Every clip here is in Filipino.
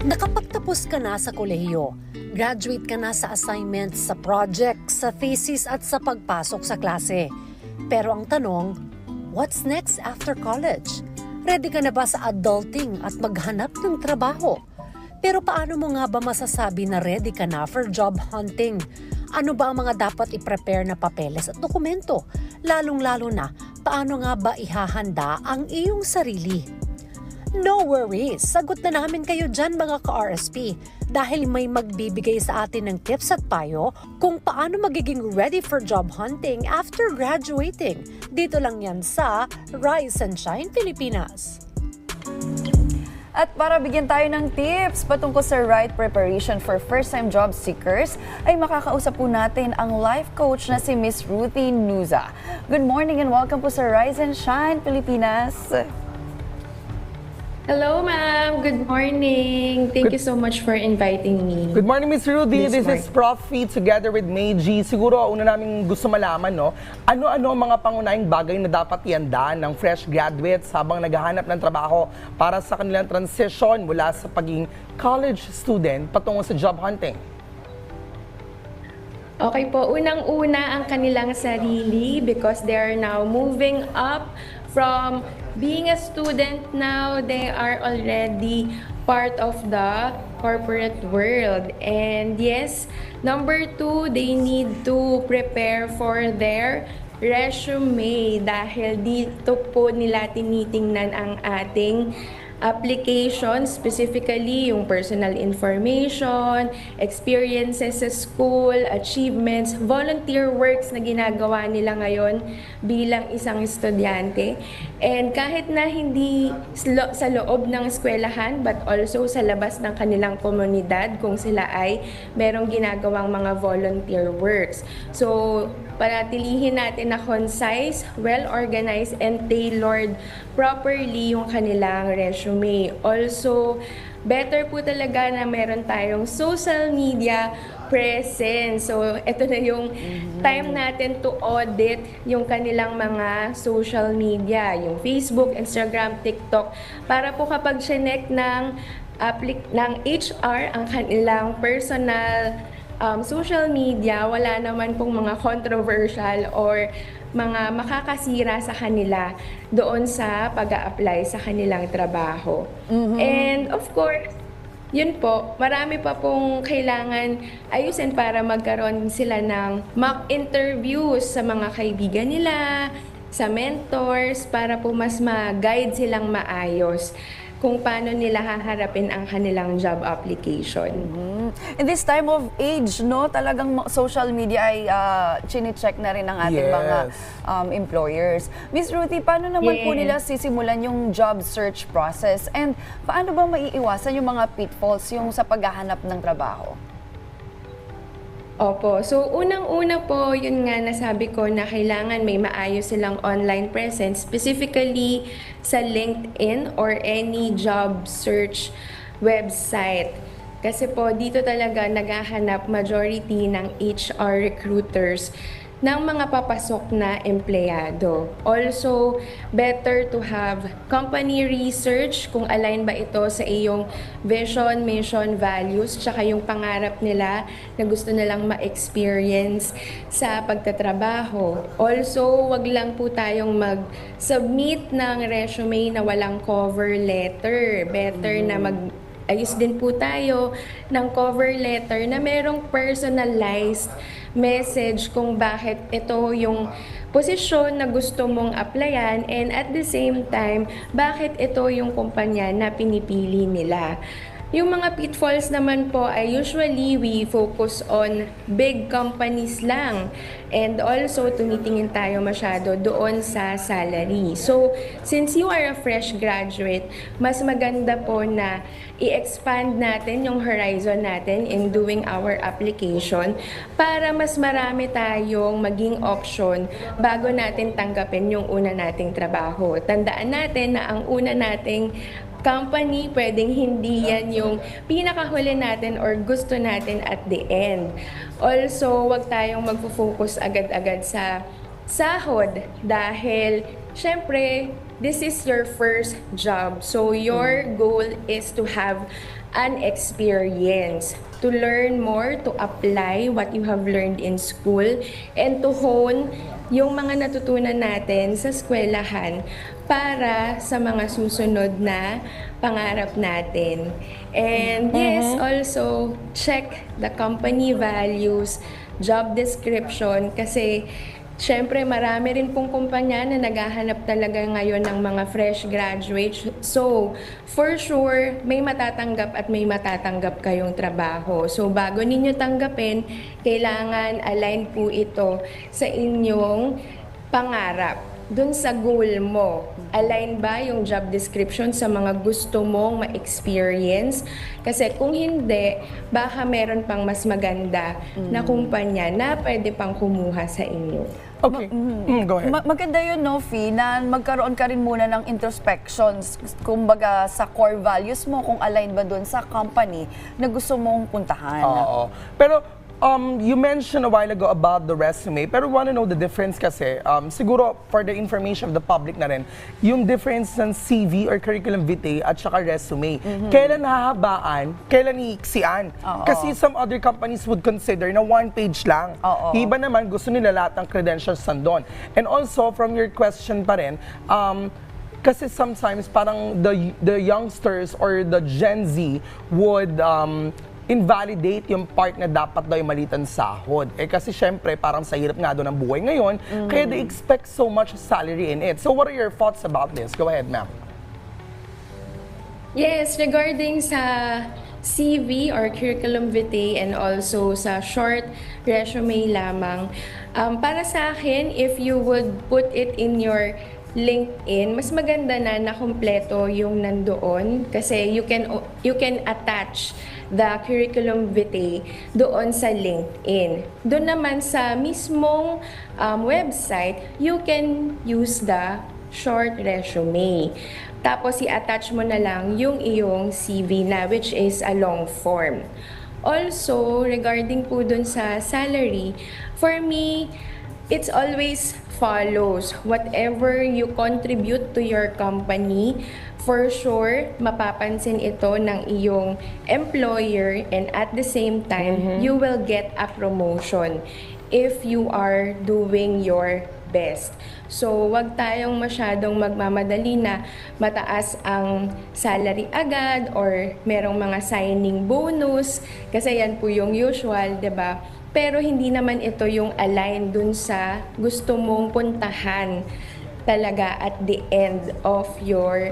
Nakapagtapos ka na sa kolehiyo, graduate ka na sa assignments, sa projects, sa thesis at sa pagpasok sa klase. Pero ang tanong, what's next after college? Ready ka na ba sa adulting at maghanap ng trabaho? Pero paano mo nga ba masasabi na ready ka na for job hunting? Ano ba ang mga dapat i-prepare na papeles at dokumento? Lalong-lalo na, paano nga ba ihahanda ang iyong sarili? No worries, sagot na namin kayo dyan mga ka-RSP dahil may magbibigay sa atin ng tips at payo kung paano magiging ready for job hunting after graduating. Dito lang yan sa Rise and Shine Pilipinas. At para bigyan tayo ng tips patungkol sa right preparation for first-time job seekers, ay makakausap po natin ang life coach na si Miss Ruthie Nuza. Good morning and welcome po sa Rise and Shine Pilipinas. Hello, ma'am. Good morning. Thank you so much for inviting me. Good morning, Miss Rudy. Yes, This is Prof. Fee together with Meiji. Siguro, una namin gusto malaman, no? Ano-ano ang mga pangunahing bagay na dapat ianda ng fresh graduates habang naghahanap ng trabaho para sa kanilang transition mula sa pagiging college student patungo sa job hunting? Okay po, unang-una ang kanilang sarili because they are now moving up from being a student now, they are already part of the corporate world. And yes, number two, they need to prepare for their resume dahil dito po nila tinitingnan ang ating application, specifically yung personal information, experiences sa school, achievements, volunteer works na ginagawa nila ngayon bilang isang estudyante. And kahit na hindi sa loob ng eskwelahan, but also sa labas ng kanilang komunidad kung sila ay merong ginagawang mga volunteer works. So, panatilihin natin na concise, well-organized, and tailored properly yung kanilang resume. Also, better po talaga na meron tayong social media presence. So, ito na yung time natin to audit yung kanilang mga social media, yung Facebook, Instagram, TikTok, para po kapag sinek ng, applic- ng HR ang kanilang personal um, social media, wala naman pong mga controversial or mga makakasira sa kanila doon sa pag apply sa kanilang trabaho. And of course, yun po, marami pa pong kailangan ayusin para magkaroon sila ng mock interviews sa mga kaibigan nila, sa mentors, para po mas ma-guide silang maayos kung paano nila haharapin ang kanilang job application. Mm. In this time of age, no, talagang social media ay uh, chine-check na rin ng ating Yes. mga um, employers. Miss Ruthie, paano naman po Yes. nila sisimulan yung job search process? And paano ba maiiwasan yung mga pitfalls yung sa paghahanap ng trabaho? Opo. So, unang-una po, yun nga nasabi ko na kailangan may maayos silang online presence, specifically sa LinkedIn or any job search website. Kasi po, dito talaga naghahanap majority ng HR recruiters ng mga papasok na empleyado. Also, better to have company research kung align ba ito sa iyong vision, mission, values, tsaka yung pangarap nila na gusto nilang ma-experience sa pagtatrabaho. Also, wag lang po tayong mag-submit ng resume na walang cover letter. Better na mag ayos din po tayo ng cover letter na merong personalized message kung bakit ito yung posisyon na gusto mong applyan and at the same time, bakit ito yung kumpanya na pinipili nila. Yung mga pitfalls naman po ay usually we focus on big companies lang and also tumitingin tayo masyado doon sa salary. So, since you are a fresh graduate, mas maganda po na i-expand natin yung horizon natin in doing our application para mas marami tayong maging option bago natin tanggapin yung una nating trabaho. Tandaan natin na ang una nating company, pwedeng hindi yan yung pinakahuli natin or gusto natin at the end. Also, wag tayong magfo-focus agad-agad sa sahod dahil syempre this is your first job. So your goal is to have an experience, to learn more, to apply what you have learned in school, and to hone yung mga natutunan natin sa eskwelahan para sa mga susunod na pangarap natin. And yes, also check the company values, job description kasi Siyempre, marami rin pong kumpanya na naghahanap talaga ngayon ng mga fresh graduates. So, for sure, may matatanggap at may matatanggap kayong trabaho. So, bago ninyo tanggapin, kailangan align po ito sa inyong pangarap dun sa goal mo. Align ba yung job description sa mga gusto mong ma-experience? Kasi kung hindi, baka meron pang mas maganda na kumpanya na pwede pang kumuha sa inyo. Okay. Mm, go ahead. Ma- maganda yun, no, Fee, na magkaroon ka rin muna ng introspections, kumbaga sa core values mo, kung align ba doon sa company na gusto mong puntahan. Oo. Pero um, you mentioned a while ago about the resume, pero wanna know the difference kasi, um, siguro for the information of the public na rin, yung difference ng CV or curriculum vitae at saka resume. Kailan hahabaan, kailan iiksian? Oo. Kasi some other companies would consider na one page lang. Oo. Iba naman, gusto nila lahat ng credentials nandun. And also, from your question pa rin, um, kasi sometimes parang the the youngsters or the Gen Z would um, invalidate yung part na dapat daw yung malitan sahod. Eh kasi syempre, parang sa hirap nga doon ang buhay ngayon, kaya they expect so much salary in it. So what are your thoughts about this? Go ahead, ma'am. Yes, regarding sa CV or curriculum vitae and also sa short resume lamang, um, para sa akin, if you would put it in your LinkedIn, mas maganda na na kumpleto yung nandoon kasi you can you can attach the curriculum vitae doon sa LinkedIn. Doon naman sa mismong um, website, you can use the short resume. Tapos i-attach mo na lang yung iyong CV na which is a long form. Also, regarding po dun sa salary, for me, it's always follows. Whatever you contribute to your company, for sure, mapapansin ito ng iyong employer and at the same time, you will get a promotion if you are doing your best. So, wag tayong masyadong magmamadali na mataas ang salary agad or merong mga signing bonus kasi yan po yung usual, 'di ba? Pero hindi naman ito yung align dun sa gusto mong puntahan talaga at the end of your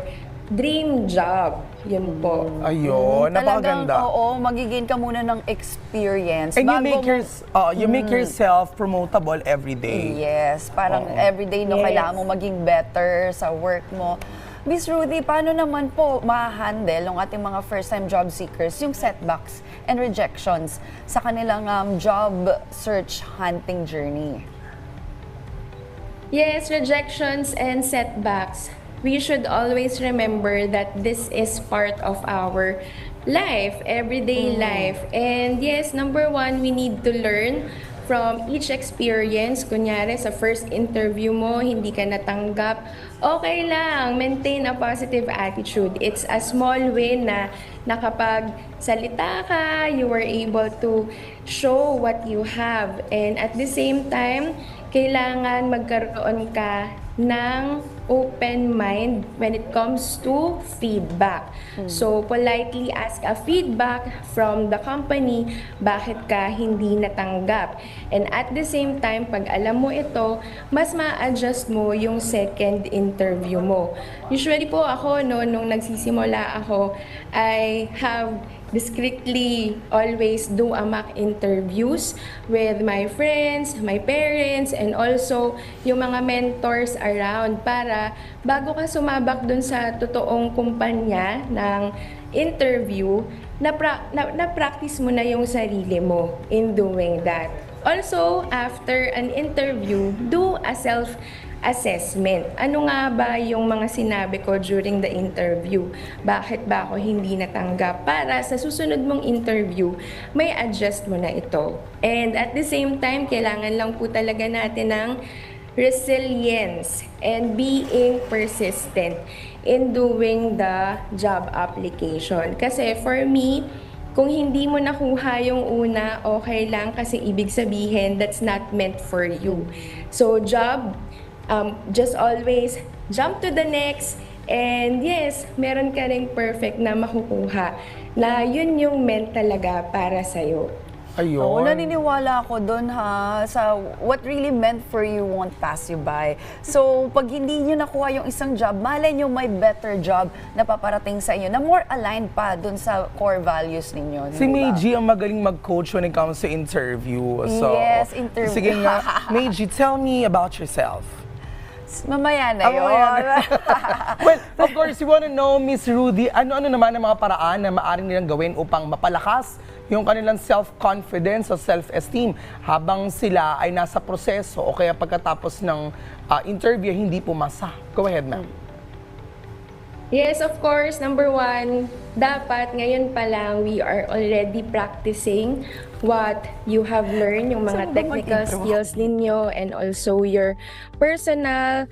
dream job. Yun po. Ayun, Mm, Talagang, napakaganda. oo, magiging ka muna ng experience. And you make, mo- your, uh, you make yourself promotable every day. Yes, parang Oo. everyday no, Yes. kailangan mo maging better sa work mo. Miss Rudy, paano naman po ma-handle ng ating mga first-time job seekers yung setbacks and rejections sa kanilang um, job search hunting journey? Yes, rejections and setbacks. We should always remember that this is part of our life, everyday life. And yes, number one, we need to learn from each experience. Kunyari, sa first interview mo, hindi ka natanggap, okay lang, maintain a positive attitude. It's a small win na nakapag salita ka, you were able to show what you have. And at the same time, kailangan magkaroon ka ng open mind when it comes to feedback. So, politely ask a feedback from the company, bakit ka hindi natanggap. And at the same time, pag alam mo ito, mas ma-adjust mo yung second interview mo. Usually po ako, no, nung nagsisimula ako, I have discreetly always do a mock interviews with my friends, my parents, and also yung mga mentors around para bago ka sumabak dun sa totoong kumpanya ng interview, na, na, na practice mo na yung sarili mo in doing that. Also, after an interview, do a self assessment. Ano nga ba yung mga sinabi ko during the interview? Bakit ba ako hindi natanggap? Para sa susunod mong interview, may adjust mo na ito. And at the same time, kailangan lang po talaga natin ng resilience and being persistent in doing the job application. Kasi for me, kung hindi mo nakuha yung una, okay lang kasi ibig sabihin that's not meant for you. So job, um, just always jump to the next and yes, meron ka ring perfect na makukuha na yun yung meant talaga para sa'yo. Ayun. Oo, naniniwala ako doon ha, sa what really meant for you won't pass you by. So, pag hindi nyo nakuha yung isang job, malay nyo may better job na paparating sa inyo na more aligned pa doon sa core values ninyo. Si di ba? Meiji ang magaling mag-coach when it comes to interview. So, Yes, interview. Sige nga, Meiji, tell me about yourself. Mamaya na Ah, yun. mamaya na. well, of course, you wanna know, Miss Rudy, ano-ano naman ang mga paraan na maaari nilang gawin upang mapalakas yung kanilang self-confidence o self-esteem habang sila ay nasa proseso o kaya pagkatapos ng ah, interview hindi pumasa. Go ahead, ma'am. Yes, of course. Number one, dapat ngayon pa lang we are already practicing what you have learned, yung mga technical skills ninyo and also your personal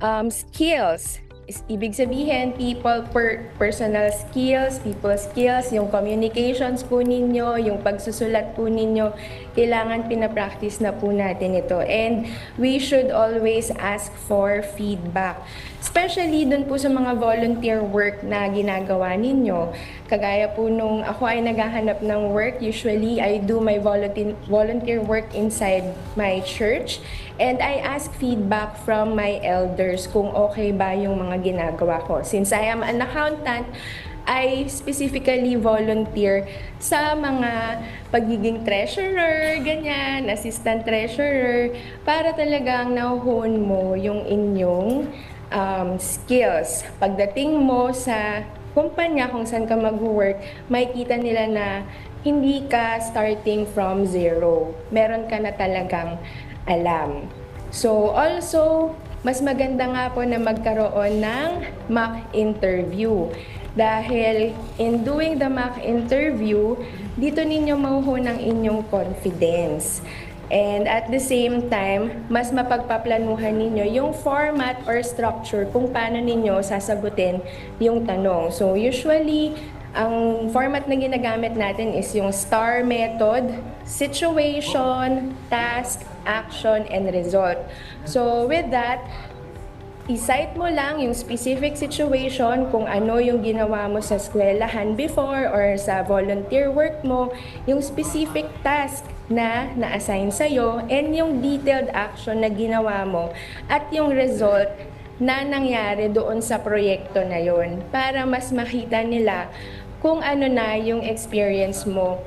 um, skills. Is- Ibig sabihin, people per personal skills, people skills, yung communications po ninyo, yung pagsusulat po ninyo, kailangan pinapractice na po natin ito. And we should always ask for feedback. Especially dun po sa mga volunteer work na ginagawa ninyo. Kagaya po nung ako ay naghahanap ng work, usually I do my volunteer, work inside my church. And I ask feedback from my elders kung okay ba yung mga ginagawa ko. Since I am an accountant, I specifically volunteer sa mga pagiging treasurer, ganyan, assistant treasurer, para talagang nahuhon mo yung inyong um, skills. Pagdating mo sa kumpanya kung saan ka mag-work, makikita nila na hindi ka starting from zero. Meron ka na talagang alam. So also, mas maganda nga po na magkaroon ng mock interview. Dahil in doing the mock interview, dito ninyo mahuhon ang inyong confidence. And at the same time, mas mapagpaplanuhan ninyo yung format or structure kung paano ninyo sasagutin yung tanong. So usually, ang format na ginagamit natin is yung STAR method, situation, task, action, and result. So with that, i-cite mo lang yung specific situation kung ano yung ginawa mo sa eskwelahan before or sa volunteer work mo, yung specific task na na-assign sa'yo, and yung detailed action na ginawa mo, at yung result na nangyari doon sa proyekto na yon para mas makita nila kung ano na yung experience mo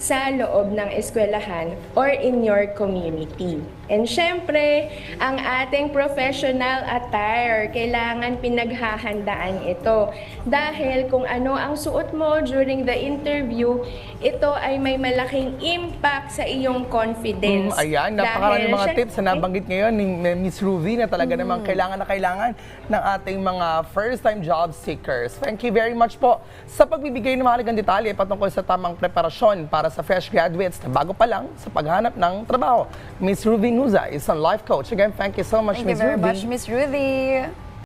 sa loob ng eskwelahan or in your community. And syempre, ang ating professional attire, kailangan pinaghahandaan ito. Dahil kung ano ang suot mo during the interview, ito ay may malaking impact sa iyong confidence. Mm, ayan, napakarami mga syempre- tips na nabanggit ngayon ni Miss Ruby na talaga namang kailangan na kailangan ng ating mga first-time job seekers. Thank you very much po sa pagbibigay ng mahalagang detalye patungkol sa tamang preparasyon para sa fresh graduates na bago pa lang sa paghanap ng trabaho. Miss Ruby Nuza is a life coach. Again, thank you so much, Thank you very Ruby. much, Miss Ruthie.